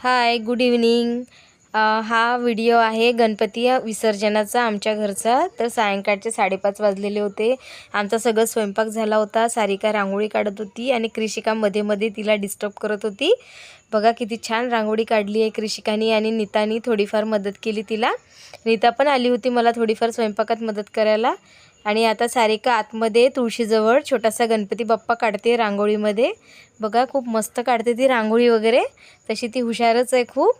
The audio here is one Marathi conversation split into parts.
हाय गुड इव्हनिंग हा व्हिडिओ आहे गणपती विसर्जनाचा आमच्या घरचा. तर सायंकाळचे साडेपाच वाजलेले होते. आमचा सगळं स्वयंपाक झाला होता. सारिका रांगोळी काढत होती आणि कृषिका मध्ये मध्ये तिला डिस्टर्ब करत होती. बघा किती छान रांगोळी काढली आहे कृषिकानी आणि नीतानी. थोडीफार मदत केली तिला. नीता पण आली होती मला थोडीफार स्वयंपाकात मदत करायला. आणि आता सारिका आतमध्ये तुळशीजवळ छोटासा गणपती बाप्पा काढते रांगोळीमध्ये. बघा खूप मस्त काढते ती रांगोळी वगैरे. तशी ती हुशारच आहे खूप.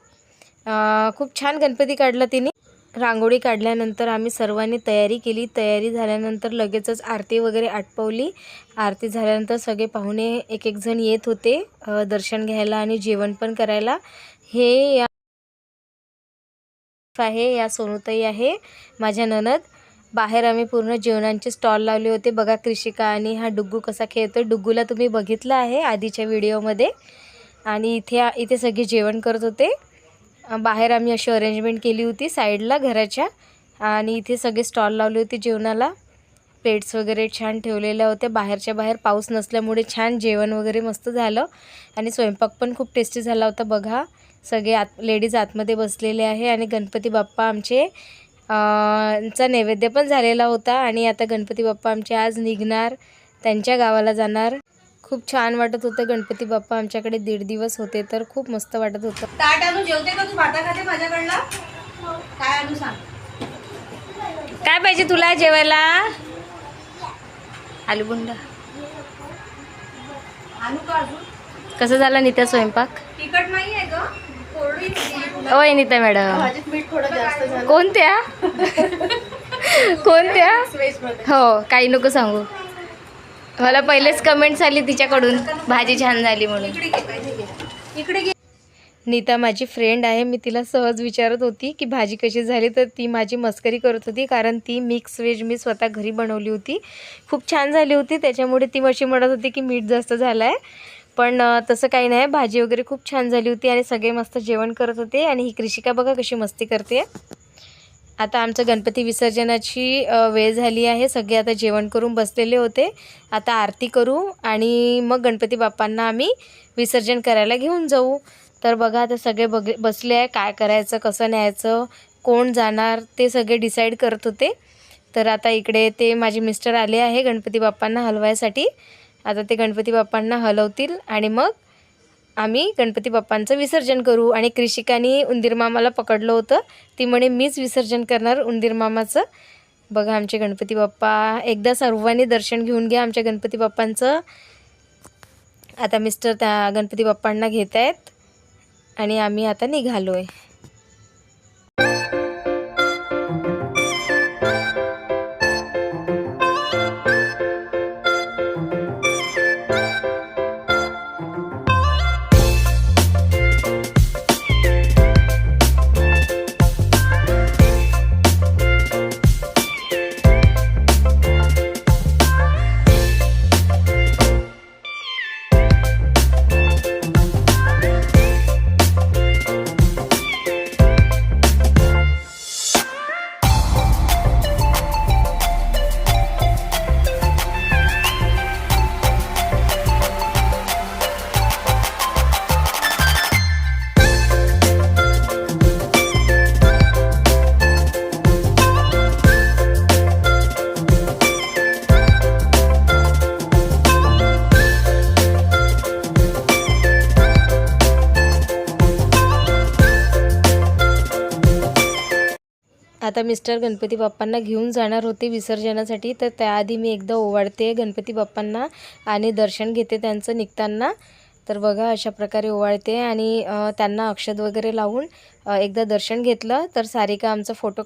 खूप छान गणपती काढला तिने. रांगोळी काढल्यानंतर आम्ही सर्वांनी तयारी केली. तयारी झाल्यानंतर लगेचच आरती वगैरे आटपवली. आरती झाल्यानंतर सगळे पाहुणे एक एक जण येत होते दर्शन घ्यायला आणि जेवण पण करायला. हे या आहे या सोनूताई आहे माझ्या ननद. बाहेर आम्ही पूर्ण जेवणांचे स्टॉल लावले होते. बघा कृषिका आणि हा डुग्गू कसा खेळतो डुग्गूला तुम्ही बघितलं आहे आधीच्या व्हिडिओमध्ये. आणि इथे इथे सगळे जेवण करत होते. बाहेर आम्ही अशी अरेंजमेंट केली होती साईडला घराच्या. आणि इथे सगळे स्टॉल लावले होते जेवणाला. प्लेट्स वगैरे छान ठेवलेल्या होत्या. बाहेरच्या बाहेर पाऊस नसल्यामुळे छान जेवण वगैरे मस्त झालं. आणि स्वयंपाक पण खूप टेस्टी झाला होता. बघा सगळे आत लेडीज आतमध्ये बसलेले आहे. आणि गणपती बाप्पा आमचे चा नैवेद्य पण झालेला होता आणि आता गणपती बाप्पा आमचे आज निघणार त्यांच्या गावाला जाणार. खूप छान वाटत होतं गणपती बाप्पा आमच्याकडे दीड दिवस होते तर खूप मस्त वाटत होतं. ताट आणू जेवते का तू? भाता खाते माझ्याकडला काय आणू सांग. काय पाहिजे तुला जेवायला? आलूबुंडा. आणू का अजून? कसं झाला नित्या स्वयंपाक? तिखट नाही आहे ग. ओय नीता मॅडम झालं. कोणत्या? कोणत्या? हो काही नको सांगू. मला पहिलेच कमेंट्स आली तिच्याकडून. भाजी छान झाली म्हणून. इकडे नीता माझी फ्रेंड आहे. मी तिला सहज विचारत होती की भाजी कशी झाली तर ती माझी मस्करी करत होती कारण ती मिक्स व्हेज मी स्वतः घरी बनवली होती. खूप छान झाली होती. त्याच्यामुळे ती अशी म्हणत होती की मीठ जास्त झालं आहे पण तसं काही नाही. भाजी वगैरे खूप छान झाली होती आणि सगळे मस्त जेवण करत होते. आणि ही कृषिका बघा कशी मस्ती करते. आता आमचं गणपती विसर्जनाची वेळ झाली आहे. सगळे आता जेवण करून बसलेले होते. आता आरती करू आणि मग गणपती बाप्पांना आम्ही विसर्जन करायला घेऊन जाऊ. तर बघा आता सगळे बघ बसले आहे. काय करायचं कसं न्यायचं कोण जाणार ते सगळे डिसाईड करत होते. तर आता इकडे ते माझे मिस्टर आले आहे गणपती बाप्पांना हलवायसाठी. आता ते गणपती बाप्पांना हलवतील आणि मग आम्ही गणपती बाप्पांचं विसर्जन करू. आणि कृषिकानी उंदीर मामाला पकडलं होतं. ती म्हणे मीच विसर्जन करणार उंदीर मामाचं. बघा आमचे गणपती बाप्पा एकदा सर्वांनी दर्शन घेऊन घ्या आमच्या गणपती बाप्पांचं. आता मिस्टर त्या गणपती बाप्पांना घेत आहेत आणि आम्ही आता निघालो आहे आता मिस्टर गणपती बाप्पांना घेऊन जाणार होते विसर्जनासाठी. तर त्याआधी मी एकदा ओवाळते गणपती बाप्पांना आणि दर्शन घेते त्यांचं निघताना. तर बघा अशा प्रकारे ओवाळते आणि त्यांना अक्षत वगैरे लावून एकदा दर्शन घेतलं. तर सारिका आमचा फोटो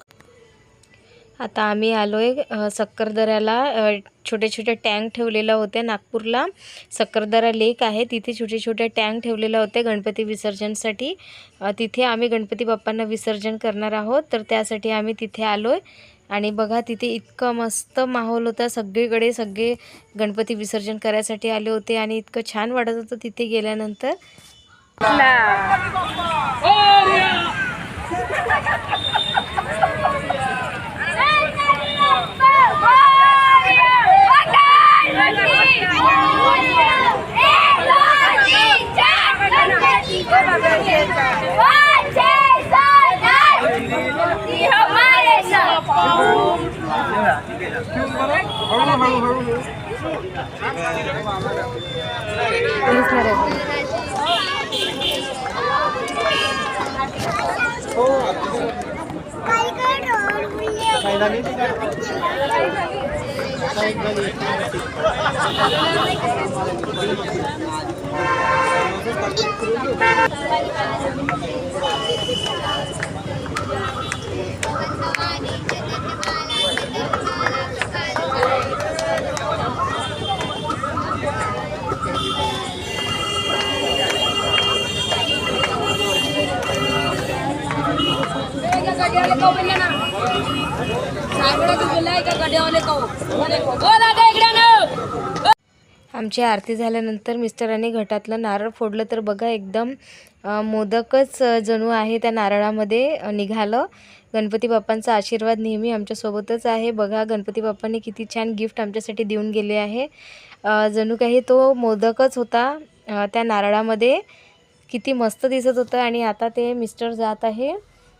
आता आम्ही आलो आहे सक्करदऱ्याला. छोटे छोटे टँक ठेवलेल्या होत्या नागपूरला. सक्करदरा लेक आहे तिथे छोटे छोटे टँक ठेवलेल्या होत्या गणपती विसर्जनसाठी. तिथे आम्ही गणपती बाप्पांना विसर्जन करणार आहोत तर त्यासाठी आम्ही तिथे आलो आहे आणि बघा तिथे इतकं मस्त माहोल होता. सगळीकडे सगळे गणपती विसर्जन करायसाठी आले होते आणि इतकं छान वाटत होतं तिथे गेल्यानंतर. दिसणार आहे? आमची आरती झाल्यानंतर मिस्टरांनी घटातलं नारळ फोडलं तर बघा एकदम मोदकच जणू आहे त्या नारळामध्ये निघालं. गणपती बाप्पांचा आशीर्वाद नेहमी आमच्यासोबतच आहे. बघा गणपती बाप्पांनी किती छान गिफ्ट आमच्यासाठी देऊन गेले आहे. जणू काही तो मोदकच होता त्या नारळामध्ये. किती मस्त दिसत होतं आणि आता ते मिस्टर जात आहे.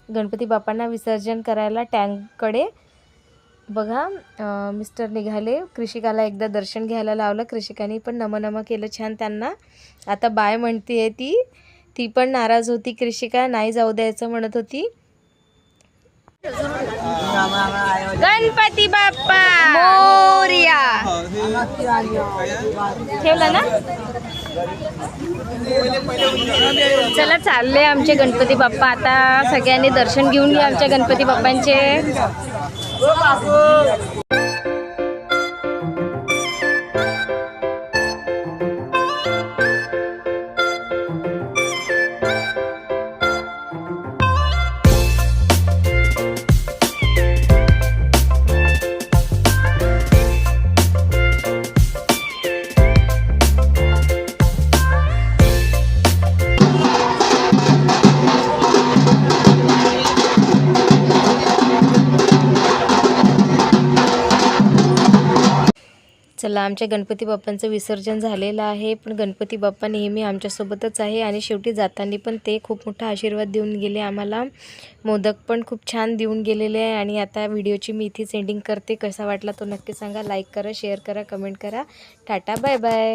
गणपती बाप्पांना विसर्जन करायला टँककडे. बघा मिस्टर निघाले. कृषिकाला एकदा दर्शन घ्यायला लावलं. कृषिकाने पण नम नम केलं छान त्यांना. आता बाय म्हणते ती. ती पण नाराज होती. कृषिका नाही जाऊ द्यायचं म्हणत होती. गणपती बाप्पा! मोर्या! ठेवला ना? चला चालले आमचे गणपती बाप्पा. आता सगळ्यांनी दर्शन घेऊन घ्या आमच्या गणपती बाप्पांचे. चला आमच्या गणपती बाप्पांचं विसर्जन झालेलं आहे. पण गणपती बाप्पा नेहमी आमच्यासोबतच आहे आणि शेवटी जाताना पण ते खूप मोठा आशीर्वाद देऊन गेले आम्हाला. मोदक पण खूप छान देऊन गेलेले आहे आणि आता व्हिडिओची मी इथेच एंडिंग करते. कसा वाटला तो नक्की सांगा. लाईक करा शेअर करा कमेंट करा. Tata bye bye